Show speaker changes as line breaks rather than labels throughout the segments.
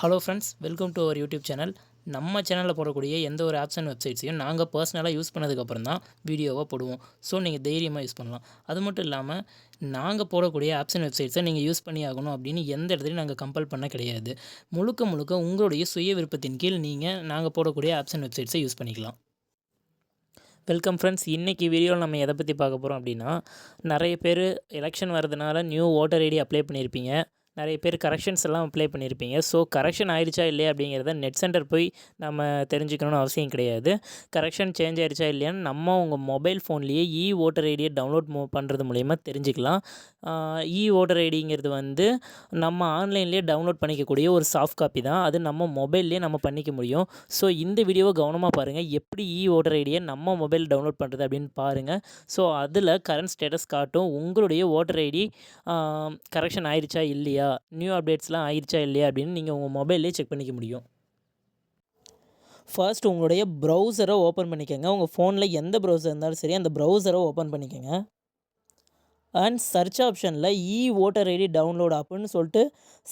Hello friends welcome to our YouTube channel நம்ம சேனலில் போடக்கூடிய எந்த ஒரு ஆப்ஸ் அண்ட் வெப்சைட்ஸையும் நாங்கள் பர்சனலாக யூஸ் பண்ணதுக்கப்புறம் தான் வீடியோவாக போடுவோம். ஸோ நீங்கள் தைரியமாக யூஸ் பண்ணலாம். அது மட்டும் இல்லாமல் நாங்கள் போடக்கூடிய ஆப்ஸ் அண்ட் வெப்சைட்ஸை நீங்கள் யூஸ் பண்ணி ஆகணும் அப்படின்னு எந்த இடத்துலையும் நாங்கள் கம்பல் பண்ண கிடையாது. முழுக்க முழுக்க உங்களுடைய சுய விருப்பத்தின் கீழ் நீங்கள் நாங்கள் போடக்கூடிய ஆப்ஸ் அண்ட் வெப்சைட்ஸை யூஸ் பண்ணிக்கலாம். வெல்கம் ஃப்ரெண்ட்ஸ் இன்றைக்கி வீடியோவில் நம்ம எதை பற்றி பார்க்க போகிறோம் அப்படின்னா நிறைய பேர் எலெக்ஷன் வரதுனால நியூ ஓட்டர் ஐடி அப்ளை பண்ணியிருப்பீங்க. நிறைய பேர் கரெக்ஷன்ஸ் எல்லாம் அப்ளை பண்ணியிருப்பீங்க. ஸோ கரெக்ஷன் ஆயிடுச்சா இல்லையா அப்படிங்கிறத நெட் சென்டர் போய் நம்ம தெரிஞ்சுக்கணும்னு அவசியம் கிடையாது. கரெக்ஷன் சேஞ்ச் ஆயிடுச்சா இல்லையான்னு நம்ம உங்கள் மொபைல் ஃபோன்லேயே இ ஓட்டர் ஐடியை டவுன்லோட் மூ பண்ணுறது மூலிமா தெரிஞ்சுக்கலாம். இ ஓட்டர் ஐடிங்கிறது வந்து நம்ம ஆன்லைன்லேயே டவுன்லோட் பண்ணிக்கக்கூடிய ஒரு சாஃப்ட் காப்பி தான். அது நம்ம மொபைல்லேயே நம்ம பண்ணிக்க முடியும். ஸோ இந்த வீடியோவை கவனமாக பாருங்கள் எப்படி இ ஓட்டர் ஐடியை நம்ம மொபைல் டவுன்லோட் பண்ணுறது அப்படின்னு பாருங்கள் ஸோ அதில் கரண்ட் ஸ்டேட்டஸ் காட்டும். உங்களுடைய ஓட்டர் ஐடி கரெக்ஷன் ஆயிடுச்சா இல்லையா நியூ அப்டேட்ஸ்லாம் ஆயிடுச்சா இல்லையா அப்படின்னு நீங்கள் உங்கள் மொபைல்லே செக் பண்ணிக்க முடியும். ஃபர்ஸ்ட் உங்களுடைய ப்ரௌசரை ஓப்பன் பண்ணிக்கோங்க. உங்கள் ஃபோனில் எந்த ப்ரௌசர் இருந்தாலும் சரி அந்த ப்ரௌசரை ஓப்பன் பண்ணிக்கோங்க. அண்ட் சர்ச் ஆப்ஷனில் இ ஓட்டர் ஐடி டவுன்லோட் ஆப்புன்னு சொல்லிட்டு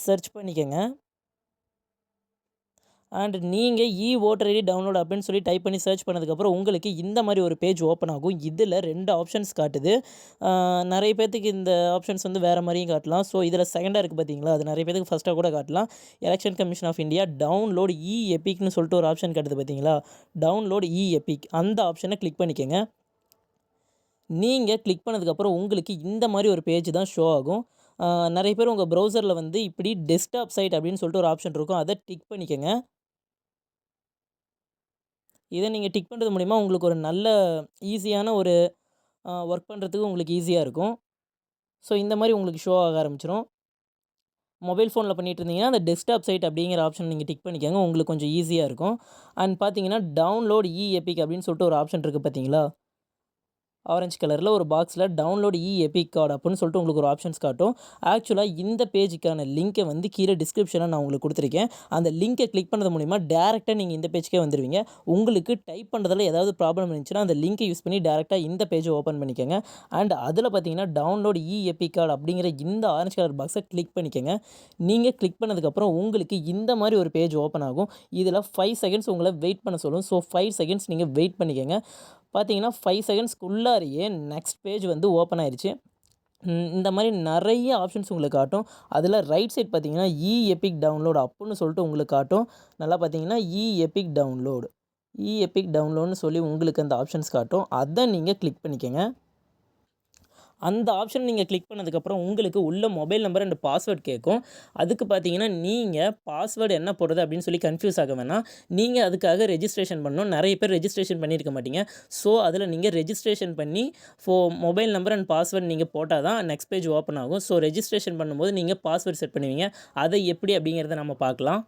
சர்ச் பண்ணிக்கோங்க. அண்ட் நீங்கள் இ ஓட்டர் ஐடி டவுன்லோட் அப்படின்னு சொல்லி டைப் பண்ணி சர்ச் பண்ணதுக்கப்புறம் உங்களுக்கு இந்த மாதிரி ஒரு பேஜ் ஓப்பன் ஆகும். இதில் ரெண்டு ஆப்ஷன்ஸ் காட்டுது. நிறைய பேர்த்துக்கு இந்த ஆப்ஷன்ஸ் வந்து வேறு மாதிரியும் காட்டலாம். ஸோ இதில் செகண்டாக இருக்குது பார்த்தீங்களா அது நிறைய பேருக்கு ஃபஸ்ட்டாக கூட காட்டலாம். Election commission of India download e எபிக்னு சொல்லிட்டு ஒரு ஆப்ஷன் காட்டுது பார்த்தீங்களா டவுன்லோட் இ e எபிக் அந்த ஆப்ஷனை கிளிக் பண்ணிக்கோங்க. நீங்கள் கிளிக் பண்ணதுக்கப்புறம் உங்களுக்கு இந்த மாதிரி ஒரு பேஜ் தான் ஷோ ஆகும். நிறைய பேர் உங்கள் ப்ரௌசரில் வந்து இப்படி டெஸ்க்டாப் சைட் அப்படின்னு சொல்லிட்டு ஒரு ஆப்ஷன் இருக்கும். அதை டிக் பண்ணிக்கோங்க. இதை நீங்கள் டிக் பண்ணுறது மூலிமா உங்களுக்கு ஒரு நல்ல ஈஸியான ஒரு ஒர்க் பண்ணுறதுக்கு உங்களுக்கு ஈஸியாக இருக்கும். ஸோ இந்த மாதிரி உங்களுக்கு ஷோ ஆக ஆரம்பிச்சிடும் மொபைல் ஃபோனில் பண்ணிட்டு இருந்தீங்கன்னா அந்த டெஸ்க்டாப் சைட் அப்படிங்கிற ஆப்ஷன் நீங்கள் டிக் பண்ணிக்கோங்க. உங்களுக்கு கொஞ்சம் ஈஸியாக இருக்கும். அண்ட் பார்த்தீங்கன்னா டவுன்லோட் இஎபிக் அப்படின்னு சொல்லிட்டு ஒரு ஆப்ஷன் இருக்குது பார்த்தீங்களா ஆரஞ்சு கலரில் ஒரு பாக்ஸில் டவுன்லோட் இ எபிக் கார்டு அப்படின்னு சொல்லிட்டு உங்களுக்கு ஒரு ஆப்ஷன்ஸ் காட்டும். ஆக்சுவலாக இந்த பேஜுக்கான லிங்க்கை வந்து கீழே டிஸ்கிரிப்ஷனில் நான் உங்களுக்கு கொடுத்துருக்கேன். அந்த லிங்க்கை கிளிக் பண்ணது மூலிமா டேரெக்டாக நீங்கள் இந்த பேஜ்க்கே வந்துடுவீங்க உங்களுக்கு டைப் பண்ணுறதுல ஏதாவது ப்ராப்ளம் இருந்துச்சுன்னா அந்த லிங்க்கை யூஸ் பண்ணி டேரெக்டாக இந்த பேஜை ஓப்பன் பண்ணிக்கோங்க. அண்ட் அதில் பார்த்தீங்கன்னா download e e EPIC card அப்படிங்கிற இந்த ஆரஞ்சு கலர் பாக்ஸை கிளிக் பண்ணிக்கோங்க. நீங்கள் கிளிக் பண்ணதுக்கப்புறம் உங்களுக்கு இந்த மாதிரி ஒரு பேஜ் ஓப்பன் ஆகும். இதில் ஃபைவ் செகண்ட்ஸ் உங்களை வெயிட் பண்ண சொல்லும். ஸோ ஃபைவ் செகண்ட்ஸ் நீங்கள் வெயிட் பண்ணிக்கோங்க. பார்த்தீங்கன்னா ஃபைவ் செகண்ட்ஸ்க்குள்ளாரியே நெக்ஸ்ட் பேஜ் வந்து ஓப்பன் ஆயிடுச்சு இந்த மாதிரி நிறைய ஆப்ஷன்ஸ் உங்களுக்கு காட்டும். அதில் ரைட் சைட் பார்த்தீங்கன்னா இ எபிக் டவுன்லோடு அப்புடின்னு சொல்லிட்டு உங்களுக்கு காட்டும். நல்லா பார்த்தீங்கன்னா e EPIC download e EPIC டவுன்லோடுன்னு சொல்லி உங்களுக்கு அந்த ஆப்ஷன்ஸ் காட்டும். அதை நீங்கள் கிளிக் பண்ணிக்கோங்க. அந்த ஆப்ஷன் நீங்கள் கிளிக் பண்ணதுக்கப்புறம் உங்களுக்கு உள்ள மொபைல் நம்பர் அண்ட் பாஸ்வேர்ட் கேட்கும். அதுக்கு பார்த்தீங்கன்னா நீங்கள் பாஸ்வேர்டு என்ன போடுறது அப்படின்னு சொல்லி கன்ஃபியூஸ் ஆக வேணாம். நீங்கள் அதுக்காக ரெஜிஸ்ட்ரேஷன் பண்ணணும். நிறைய பேர் ரெஜிஸ்ட்ரேஷன் பண்ணியிருக்க மாட்டீங்க. ஸோ அதில் நீங்கள் ரெஜிஸ்ட்ரேஷன் பண்ணி ஃபோ மொபைல் நம்பர் அண்ட் பாஸ்வேர்டு நீங்கள் போட்டால் தான் நெக்ஸ்ட் பேஜ் ஓப்பன் ஆகும். ஸோ ரெஜிஸ்ட்ரேஷன் பண்ணும்போது நீங்கள் பாஸ்வேர்ட் செட் பண்ணுவீங்க. அதை எப்படி அப்படிங்கிறத நம்ம பார்க்கலாம்.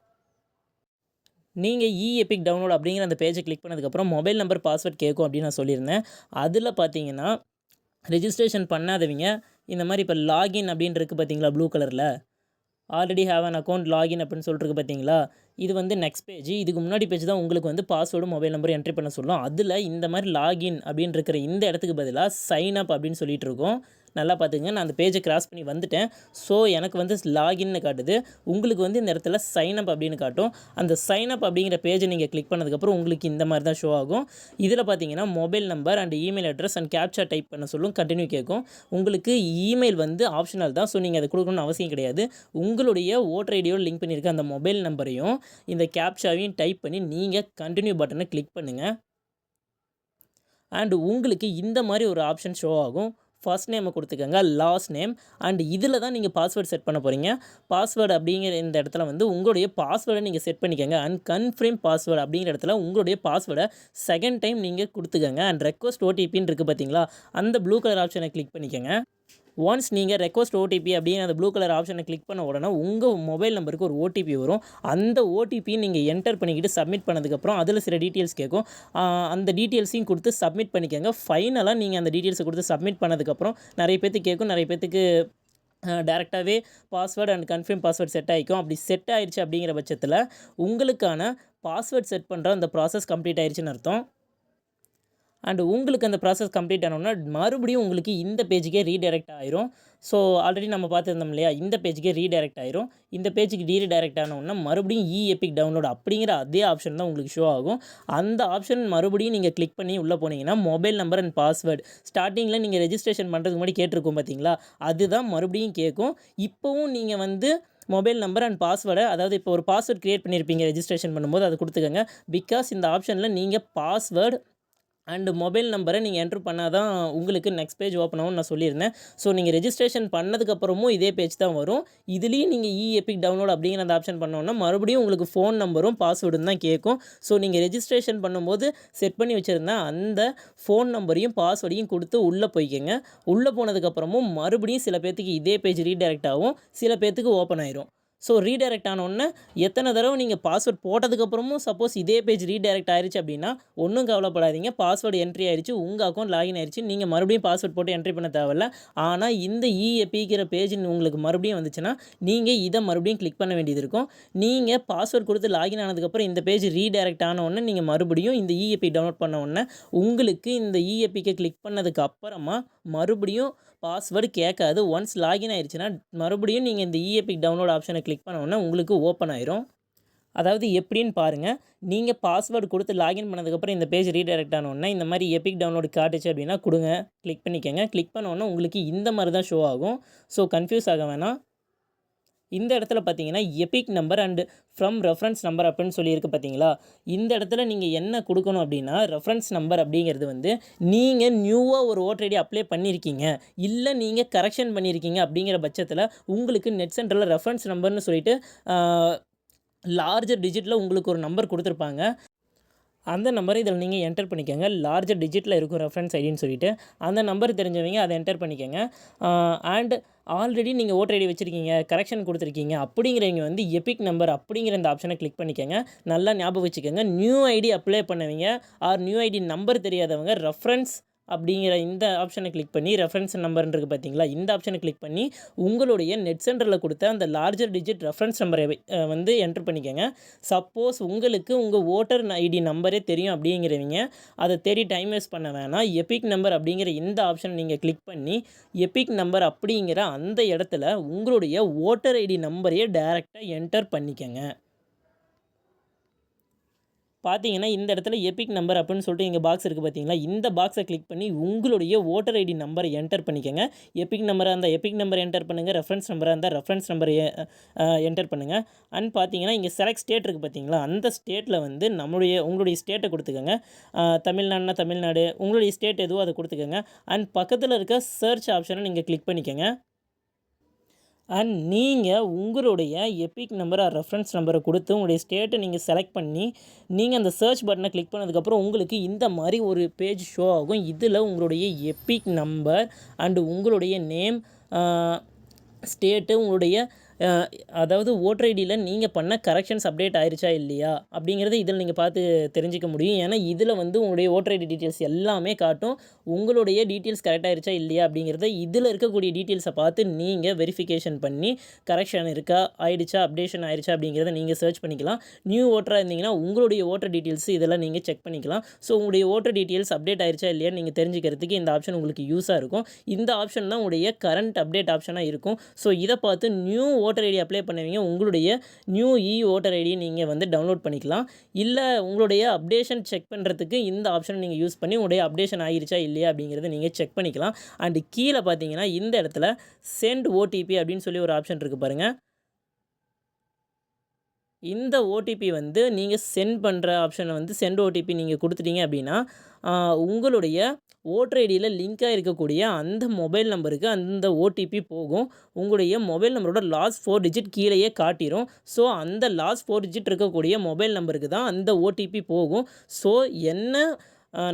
நீங்கள் இ எபிக் டவுன்லோட் அப்படிங்கிற அந்த பேஜை கிளிக் பண்ணதுக்கப்புறம் மொபைல் நம்பர் பாஸ்வேர்ட் கேட்கும் அப்படின்னு நான் சொல்லியிருந்தேன். அதில் பார்த்தீங்கன்னா ரிஜிஸ்ட்ரேஷன் பண்ணாதவங்க. இந்த மாதிரி இப்போ லாகின் அப்படின்னு இருக்குது பார்த்தீங்களா ப்ளூ கலரில் already have an account login அப்படின்னு சொல்லிட்டுருக்கு பார்த்தீங்களா இது வந்து நெக்ஸ்ட் பேஜ் இதுக்கு முன்னாடி பேஜ் தான் உங்களுக்கு வந்து பாஸ்வேர்டு மொபைல் நம்பர் என்ட்ரி பண்ண சொல்லும். அதில் இந்த மாதிரி லாகின் அப்படின்னு இருக்கிற இந்த இடத்துக்கு பதிலாக சைன் அப் அப்படின்னு சொல்லிட்டு இருக்கோம். நல்லா பார்த்துங்க நான் அந்த பேஜை கிராஸ் பண்ணி வந்துட்டேன். ஸோ எனக்கு வந்து லாகின்னு காட்டுது. உங்களுக்கு வந்து இந்த இடத்துல சைன் அப் அப்படின்னு காட்டும். அந்த சைன் அப் அப்படிங்கிற பேஜை நீங்கள் கிளிக் பண்ணதுக்கப்புறம் உங்களுக்கு இந்த மாதிரி தான் ஷோ ஆகும். இதில் பார்த்தீங்கன்னா mobile number and email address and captcha type பண்ண சொல்லும். கண்டினியூ கேட்கும். உங்களுக்கு இமெயில் வந்து ஆப்ஷனல் தான். ஸோ நீங்கள் அதை கொடுக்கணும்னு அவசியம் கிடையாது. உங்களுடைய ஓட்டர் ஐடியோ லிங்க் பண்ணியிருக்க அந்த மொபைல் நம்பரையும் இந்த கேப்சாவையும் டைப் பண்ணி நீங்கள் கண்டினியூ பட்டனை கிளிக் பண்ணுங்கள் அண்ட் உங்களுக்கு இந்த மாதிரி ஒரு ஆப்ஷன் ஷோ ஆகும். ஃபர்ஸ்ட் நேமை கொடுத்துக்கோங்க லாஸ்ட் நேம் அண்ட் இதில் தான் நீங்கள் பாஸ்வேர்டு செட் பண்ண போகிறீங்க பாஸ்வேர்டு அப்படிங்கிற இந்த இடத்துல வந்து உங்களுடைய பாஸ்வேர்டை நீங்கள் செட் பண்ணிக்கோங்க. அண்ட் கன்ஃபார்ம் பாஸ்வேர்டு அப்படிங்கிற இடத்துல உங்களுடைய பாஸ்வேர்டை செகண்ட் டைம் நீங்கள் கொடுத்துக்கோங்க. அண்ட் ரெக்வஸ்ட் ஓடிபின்னு இருக்குது பார்த்தீங்களா அந்த ப்ளூ கலர் ஆப்ஷனை கிளிக் பண்ணிக்கோங்க. ஒன்ஸ் நீங்கள் ரெக்வஸ்ட் ஓடிபி அப்படின்னு அந்த ப்ளூ கலர் ஆப்ஷனை கிளிக் பண்ண உடனே உங்கள் மொபைல் நம்பருக்கு ஒரு ஓடிபி வரும். அந்த ஓடிபி நீங்கள் என்டர் பண்ணிக்கிட்டு சப்மிட் பண்ணதுக்கப்புறம் அதில் சில டீட்டெயில்ஸ் கேட்கும். அந்த டீட்டெயில்ஸையும் கொடுத்து சப்மிட் பண்ணிக்கோங்க. ஃபைனலாக நீங்கள் அந்த டீட்டெயில்ஸை கொடுத்து சப்மிட் பண்ணதுக்கப்புறம் நிறைய பேர்த்துக்கு கேட்கும். நிறைய பேர்த்துக்கு டேரெக்டாகவே password and confirm password set ஆகிக்கும் அப்படி செட் ஆயிடுச்சு அப்படிங்கிற பட்சத்தில் உங்களுக்கான பாஸ்வேர்ட் செட் பண்ணுற அந்த ப்ராசஸ் கம்ப்ளீட் ஆயிடுச்சுன்னு அர்த்தம். அண்டு உங்களுக்கு அந்த ப்ராசஸ் கம்ப்ளீட் ஆனோன்னா மறுபடியும் உங்களுக்கு இந்த பேஜுக்கே ரீடைரக்ட் ஆயிரும். ஸோ ஆல்ரெடி நம்ம பார்த்துருந்தோம் இல்லையா? இந்த பேஜுக்கே ரீடைரக்ட் ஆயிரும். இந்த பேஜுக்கு ரீடைரக்ட் ஆன மறுபடியும் இ எபிக் டவுன்லோட் அப்படிங்கிற அதே ஆப்ஷன் தான் உங்களுக்கு ஷோ ஆகும். அந்த ஆப்ஷன் மறுபடியும் நீங்கள் கிளிக் பண்ணி உள்ளே போனீங்கன்னா மொபைல் நம்பர் அண்ட் பாஸ்வேர்டு ஸ்டார்டிங்கில் நீங்கள் ரெஜிஸ்ட்ரேஷன் பண்ணுறதுக்கு முன்னாடி கேட்டிருக்கோம் பார்த்தீங்களா அதுதான் மறுபடியும் கேட்கும் இப்போவும் நீங்கள் வந்து மொபைல் நம்பர் அண்ட் பாஸ்வேர்டை அதாவது இப்போ ஒரு பாஸ்வேர்ட் க்ரியேட் பண்ணியிருப்பீங்க ரெஜிஸ்ட்ரேஷன் பண்ணும்போது அதை கொடுத்துக்கோங்க. பிகாஸ் இந்த ஆப்ஷனில் நீங்கள் பாஸ்வேர்டு அண்டு மொபைல் நம்பரை நீங்கள் என்ட்ரு பண்ணால் தான் உங்களுக்கு நெக்ஸ்ட் பேஜ் ஓப்பன் ஆகும்னு நான் சொல்லியிருந்தேன். ஸோ நீங்கள் ரெஜிஸ்ட்ரேஷன் பண்ணதுக்கப்புறமும் இதே பேஜ் தான் வரும். இதுலேயும் நீங்கள் இ எபிக் டவுன்லோட் அப்படிங்கிற அந்த ஆப்ஷன் பண்ணோன்னா மறுபடியும் உங்களுக்கு ஃபோன் நம்பரும் பாஸ்வேர்டும் தான் கேட்கும். ஸோ நீங்கள் ரெஜிஸ்ட்ரேஷன் பண்ணும்போது செட் பண்ணி வச்சுருந்தா அந்த ஃபோன் நம்பரையும் பாஸ்வேர்டையும் கொடுத்து உள்ளே போய்க்கோங்க. உள்ளே போனதுக்கப்புறமும் மறுபடியும் சில பேர்த்துக்கு இதே பேஜ் ரீடைரக்ட் ஆகும். சில பேர்த்துக்கு ஓப்பன் ஆயிரும். ஸோ ரீடைரக்ட் ஆனோடனே எத்தனை தடவை நீங்கள் பாஸ்வேர்ட் போட்டதுக்கப்புறமும் சப்போஸ் இதே பேஜ் ரீடைரக்ட் ஆயிடுச்சு அப்படின்னா ஒன்றும் கவலைப்படாதீங்க. பாஸ்வேர்டு என்ட்ரி ஆயிடுச்சு உங்கள் அக்கௌண்ட் லாகின் ஆயிடுச்சு நீங்கள் மறுபடியும் பாஸ்வேர்ட் போட்டு என்ட்ரி பண்ண தேவையில்ல. ஆனால் இந்த e இஎப்பிக்கிற பேஜ் உங்களுக்கு மறுபடியும் வந்துச்சுன்னா நீங்கள் இதை மறுபடியும் கிளிக் பண்ண வேண்டியது இருக்கும். நீங்கள் பாஸ்வேர்ட் கொடுத்து லாகின் ஆனதுக்கப்புறம் இந்த பேஜ் ரீடைரக்ட் ஆன நீங்கள் மறுபடியும் இந்த இஎப்பி டவுன்லோட் பண்ண உடனே உங்களுக்கு இந்த இஎப்பிக்கை கிளிக் பண்ணதுக்கு அப்புறமா மறுபடியும் பாஸ்வேர்டு கேட்காது. ஒன்ஸ் லாகின் ஆயிடுச்சுன்னா மறுபடியும் நீங்கள் இந்த இஎபி டவுன்லோட் ஆப்ஷனை கிளிக் பண்ண உங்களுக்கு ஓப்பன் ஆயிரும். அதாவது எப்படின்னு பாருங்கள் நீங்கள் பாஸ்வேர்டு கொடுத்து லாகின் பண்ணதுக்கப்புறம் இந்த பேஜ் ரீடைரக்ட் ஆனோடனே இந்த மாதிரி எபிக் டவுன்லோடு காட்டுச்சு அப்படின்னா கொடுங்க. கிளிக் பண்ணிக்கோங்க. கிளிக் பண்ணோன்னே உங்களுக்கு இந்த மாதிரி தான் ஷோ ஆகும். ஸோ கன்ஃபியூஸ் ஆக வேணாம். இந்த இடத்துல பார்த்தீங்கன்னா EPIC number and from reference number அப்படின்னு சொல்லியிருக்கு பார்த்தீங்களா? இந்த இடத்துல நீங்கள் என்ன கொடுக்கணும் அப்படின்னா ரெஃபரன்ஸ் நம்பர் அப்படிங்கிறது வந்து நீங்கள் நியூவாக ஒரு ஓட்டர் ஐடி அப்ளை பண்ணியிருக்கீங்க. இல்லை நீங்கள் கரெக்ஷன் பண்ணியிருக்கீங்க அப்படிங்கிற பட்சத்தில் உங்களுக்கு நெட் சென்டரில் ரெஃபரன்ஸ் நம்பர்னு சொல்லிட்டு லார்ஜர் டிஜிட்டில் உங்களுக்கு ஒரு நம்பர் கொடுத்துருப்பாங்க. அந்த நம்பரை இதில் நீங்கள் என்டர் பண்ணிக்கோங்க. லார்ஜர் டிஜிட்டில் இருக்கும் ரெஃபரன்ஸ் ஐடின்னு சொல்லிட்டு. அந்த நம்பர் தெரிஞ்சவங்க அதை என்டர் பண்ணிக்கோங்க. அண்ட் ஆல்ரெடி நீங்கள் ஓட்டர் ஐடி வச்சுருக்கீங்க கரெக்ஷன் கொடுத்துருக்கீங்க அப்படிங்கிறவங்க வந்து எபிக் நம்பர் அப்படிங்கிற இந்த ஆப்ஷனை கிளிக் பண்ணிக்கோங்க. நல்லா ஞாபகம் வச்சுக்கோங்க. நியூ ஐடி அப்ளை பண்ணவங்க. ஆர் நியூ ஐடி நம்பர் தெரியாதவங்க ரெஃபரன்ஸ் அப்படிங்கிற இந்த ஆப்ஷனை கிளிக் பண்ணி ரெஃபரன்ஸ் நம்பர்ன்றது பார்த்தீங்களா இந்த ஆப்ஷனை கிளிக் பண்ணி உங்களுடைய நெட் சென்டரில் கொடுத்த அந்த லார்ஜர் டிஜிட் ரெஃபரன்ஸ் நம்பரை வந்து என்ட்ரு பண்ணிக்கோங்க. சப்போஸ் உங்களுக்கு உங்கள் ஓட்டர் ஐடி நம்பரே தெரியும் அப்படிங்கிறவங்க. அதை தேடி டைம் வேஸ்ட் பண்ண வேணாம். எபிக் நம்பர் அப்படிங்கிற இந்த ஆப்ஷனை நீங்கள் கிளிக் பண்ணி எபிக் நம்பர் அப்படிங்கிற அந்த இடத்துல உங்களுடைய ஓட்டர் ஐடி நம்பரையே டைரெக்டாக என்டர் பண்ணிக்கோங்க. பார்த்தீங்கன்னா இந்த இடத்துல எபிக் நம்பர் அப்படின்னு சொல்லிட்டு எங்கள் பாக்ஸ் இருக்குது பார்த்தீங்களா? இந்த பாக்ஸை கிளிக் பண்ணி உங்களுடைய ஓட்டர் ஐடி நம்பரை என்டர் பண்ணிக்கோங்க. எபிக் நம்பராக இருந்தால் எபிக் நம்பர் என்டர் பண்ணுங்கள் ரெஃபரன்ஸ் நம்பராக இருந்தால் ரெஃபரன்ஸ் நம்பரை என்டர் பண்ணுங்கள் அண்ட் பார்த்தீங்கன்னா இங்கே செலக்ட் ஸ்டேட் இருக்குது பார்த்தீங்களா? அந்த ஸ்டேட்டில் வந்து நம்மளுடைய உங்களுடைய ஸ்டேட்டை கொடுத்துக்கோங்க. தமிழ்நாடுனா தமிழ்நாடு உங்களுடைய ஸ்டேட் எதுவோ அதை கொடுத்துக்கோங்க. அண்ட் பக்கத்தில் இருக்க சர்ச் ஆப்ஷனை நீங்கள் கிளிக் பண்ணிக்கோங்க. அண்ட் நீங்கள் உங்களுடைய எபிக் நம்பர் ரெஃபரன்ஸ் நம்பரை கொடுத்து உங்களுடைய ஸ்டேட்டை நீங்கள் செலக்ட் பண்ணி நீங்கள் அந்த சர்ச் பட்டனை கிளிக் பண்ணதுக்கப்புறம் உங்களுக்கு இந்த மாதிரி ஒரு பேஜ் ஷோ ஆகும். இதில் உங்களுடைய எபிக் நம்பர் அண்டு உங்களுடைய நேம் ஸ்டேட்டு உங்களுடைய அதாவது ஓட்டர் ஐடியில் நீங்கள் பண்ண கரெக்ஷன்ஸ் அப்டேட் ஆயிருச்சா இல்லையா? அப்படிங்கிறத இதில் நீங்கள் பார்த்து தெரிஞ்சிக்க முடியும். ஏன்னா இதில் வந்து உங்களுடைய ஓட்டர் ஐடி டீட்டெயில்ஸ் எல்லாமே காட்டும். உங்களுடைய டீட்டெயில்ஸ் கரெக்ட் இருச்சா இல்லையா? அப்படிங்கிறத இதில் இருக்கக்கூடிய டீட்டெயில்ஸை பார்த்து நீங்கள் வெரிஃபிகேஷன் பண்ணி கரெக்ஷன் இருக்கா? ஆயிடுச்சா? அப்டேஷன் ஆயிடுச்சா அப்படிங்கிறத நீங்கள் சர்ச் பண்ணிக்கலாம். நியூ ஓட்டராக இருந்தீங்கன்னா உங்களுடைய ஓட்டர் டீட்டெயில்ஸ் இதெல்லாம் நீங்கள் செக் பண்ணிக்கலாம். ஸோ உங்களுடைய ஓட்டர் டீட்டெயில்ஸ் அப்டேட் ஆயிருச்சா இல்லையா? நீங்கள் தெரிஞ்சுக்கிறதுக்கு இந்த ஆப்ஷன் உங்களுக்கு யூஸாக இருக்கும். இந்த ஆப்ஷன் தான் உங்களுடைய கரண்ட் அப்டேட் ஆப்ஷனாக இருக்கும். ஸோ இதை பார்த்து நியூ ஓட்டர் ஐடி அப்ளை பண்ணுவீங்க உங்களுடைய நியூ இ ஓட்டர் ஐடியை நீங்கள் வந்து டவுன்லோட் பண்ணிக்கலாம். இல்லை உங்களுடைய அப்டேஷன் செக் பண்ணுறதுக்கு இந்த ஆப்ஷன் நீங்கள் யூஸ் பண்ணி உங்களுடைய அப்டேஷன் ஆகிருச்சா இல்லையா அப்படிங்கிறத நீங்கள் செக் பண்ணிக்கலாம். அண்டு கீழே பார்த்தீங்கன்னா இந்த இடத்துல சென்ட் ஓடிபி அப்படின்னு சொல்லி ஒரு ஆப்ஷன் இருக்குது பாருங்கள் இந்த ஓடிபி வந்து நீங்கள் சென்ட் பண்ணுற ஆப்ஷனை வந்து சென்ட் ஓடிபி நீங்கள் கொடுத்துட்டீங்க அப்படின்னா உங்களுடைய ஓட்டர் ஐடியில் லிங்காக இருக்கக்கூடிய அந்த மொபைல் நம்பருக்கு அந்த ஓடிபி போகும். உங்களுடைய மொபைல் நம்பரோட லாஸ்ட் ஃபோர் டிஜிட் கீழேயே காட்டிடும் ஸோ அந்த லாஸ்ட் ஃபோர் டிஜிட் இருக்கக்கூடிய மொபைல் நம்பருக்கு தான் அந்த ஓடிபி போகும். ஸோ என்ன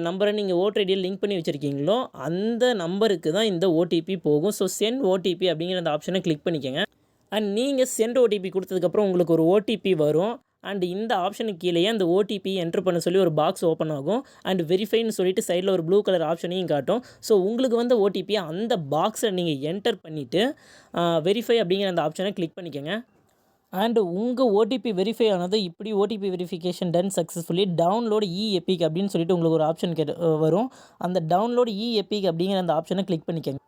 நம்பரை நீங்கள் ஓட்டர் ஐடியில் லிங்க் பண்ணி வச்சுருக்கீங்களோ அந்த நம்பருக்கு தான் இந்த ஓடிபி போகும். ஸோ சென்ட் ஓடிபி அப்படிங்கிற அந்த ஆப்ஷனை கிளிக் பண்ணிக்கோங்க. அண்ட் நீங்கள் சென்ட் ஓடிபி கொடுத்ததுக்கப்புறம் உங்களுக்கு ஒரு ஓடிபி வரும். அண்ட் இந்த ஆப்ஷனுக்கு கீழேயே அந்த ஓடிபி என்ட்ரு பண்ண சொல்லி ஒரு பாக்ஸ் ஓப்பன் ஆகும். அண்ட் வெரிஃபைன்னு சொல்லிட்டு சைடில் ஒரு ப்ளூ கலர் ஆப்ஷனையும் காட்டும். ஸோ உங்களுக்கு வந்த ஓடிபி அந்த பாக்ஸை நீங்கள் என்டர் பண்ணிவிட்டு வெரிஃபை அப்படிங்கிற அந்த ஆப்ஷனை கிளிக் பண்ணிக்கோங்க. அண்டு உங்கள் ஓடிபி வெரிஃபை ஆனது இப்படி OTP verification done successfully download e EPIC அப்படின்னு சொல்லிட்டு உங்களுக்கு ஒரு ஆப்ஷன் கேட்டு வரும். அந்த டவுன்லோடு இ எப்பிக் அப்படிங்கிற அந்த ஆப்ஷனை கிளிக் பண்ணிக்கோங்க.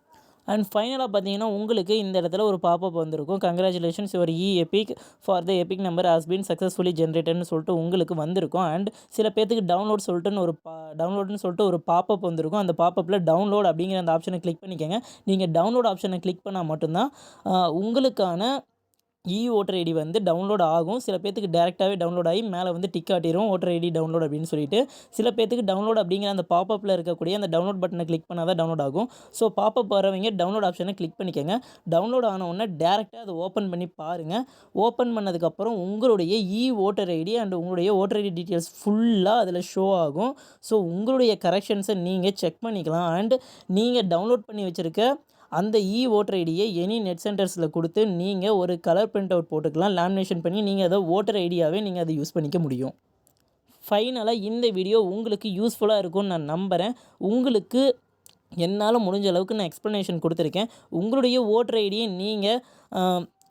அண்ட் ஃபைனலாக பார்த்தீங்கன்னா உங்களுக்கு இந்த இடத்துல ஒரு பாப்பப் வந்திருக்கும். Congratulations your e EPIC for the EPIC number has been successfully ஜென்ரேட்டட்னு சொல்லிட்டு உங்களுக்கு வந்திருக்கும். அண்ட் சில பேர்த்துக்கு டவுன்லோட் சொல்லிட்டுன்னு ஒரு பா டவுன்லோட்னு சொல்லிட்டு ஒரு பாப்பப் வந்திருக்கும். அந்த பாப்பப்பில் டவுன்லோட் அப்படிங்கிற அந்த ஆப்ஷனை கிளிக் பண்ணிக்கோங்க. நீங்கள் டவுன்லோட் ஆப்ஷனை கிளிக் பண்ணால் மட்டும்தான் உங்களுக்கான இ ஓட்டர் ஐடி வந்து டவுன்லோட் ஆகும். சில பேர்த்துக்கு டேரெக்டாகவே டவுன்லோட் ஆகி மேலே வந்து டிக் காட்டிடும் ஓட்டர் ஐடி டவுன்லோட் அப்படின்னு சொல்லிட்டு. சில பேர்த்துக்கு டவுன்லோட் அப்படிங்கிற அந்த பாப்பப்பில் இருக்கக்கூடிய அந்த டவுன்லோட் பட்டனை கிளிக் பண்ணால் தான் டவுன்லோட் ஆகும். ஸோ பாப்பப் வரவங்க டவுன்லோட் ஆப்ஷனை கிளிக் பண்ணிக்கோங்க. டவுன்லோட் ஆன உடனே டேரெக்டாக அதை ஓப்பன் பண்ணி பாருங்கள் ஓப்பன் பண்ணதுக்கப்புறம் உங்களுடைய இ ஓட்டர் ஐடி அண்ட் உங்களுடைய ஓட்டர் ஐடி டீட்டெயில்ஸ் ஃபுல்லாக அதில் ஷோ ஆகும். ஸோ உங்களுடைய கரெக்ஷன்ஸை நீங்கள் செக் பண்ணிக்கலாம். அண்ட் நீங்கள் டவுன்லோட் பண்ணி வச்சுருக்க அந்த இ ஓட்டர் ஐடியை எனி நெட் சென்டர்ஸில் கொடுத்து நீங்கள் ஒரு கலர் பிரிண்ட் அவுட் போட்டுக்கலாம் லேமினேஷன் பண்ணி நீங்கள் அதை ஓட்டர் ஐடியாவே நீங்கள் அதை யூஸ் பண்ணிக்க முடியும். ஃபைனலாக இந்த வீடியோ உங்களுக்கு யூஸ்ஃபுல்லாக இருக்கும்னு நான் நம்புகிறேன் உங்களுக்கு என்னால் முடிஞ்ச அளவுக்கு நான் எக்ஸ்ப்ளனேஷன் கொடுத்துருக்கேன். உங்களுடைய ஓட்டர் ஐடியை நீங்கள்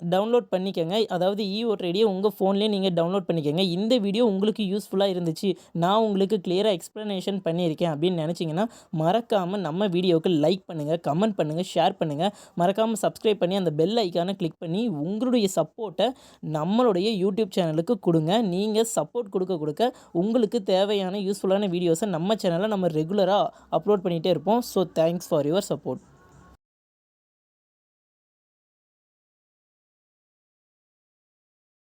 டவுன்லோட் பண்ணிக்கோங்க. அதாவது இ ஓட்டர் உங்கள் ஃபோன்லேயே நீங்கள் டவுன்லோட் பண்ணிக்கோங்க. இந்த வீடியோ உங்களுக்கு யூஸ்ஃபுல்லாக இருந்துச்சு. நான் உங்களுக்கு கிளியராக எக்ஸ்ப்ளனேஷன் பண்ணியிருக்கேன் அப்படின்னு நினச்சிங்கன்னா மறக்காமல் நம்ம வீடியோவுக்கு லைக் பண்ணுங்கள் கமெண்ட் பண்ணுங்கள் ஷேர் பண்ணுங்கள் மறக்காமல் சப்ஸ்கிரைப் பண்ணி அந்த பெல் ஐக்கானை கிளிக் பண்ணி உங்களுடைய சப்போர்ட்டை நம்மளுடைய யூடியூப் சேனலுக்கு கொடுங்க. நீங்கள் சப்போர்ட் கொடுக்க கொடுக்க உங்களுக்கு தேவையான யூஸ்ஃபுல்லான வீடியோஸை நம்ம சேனலில் நம்ம ரெகுலராக அப்லோட் பண்ணிகிட்டே இருப்போம். So thanks for your support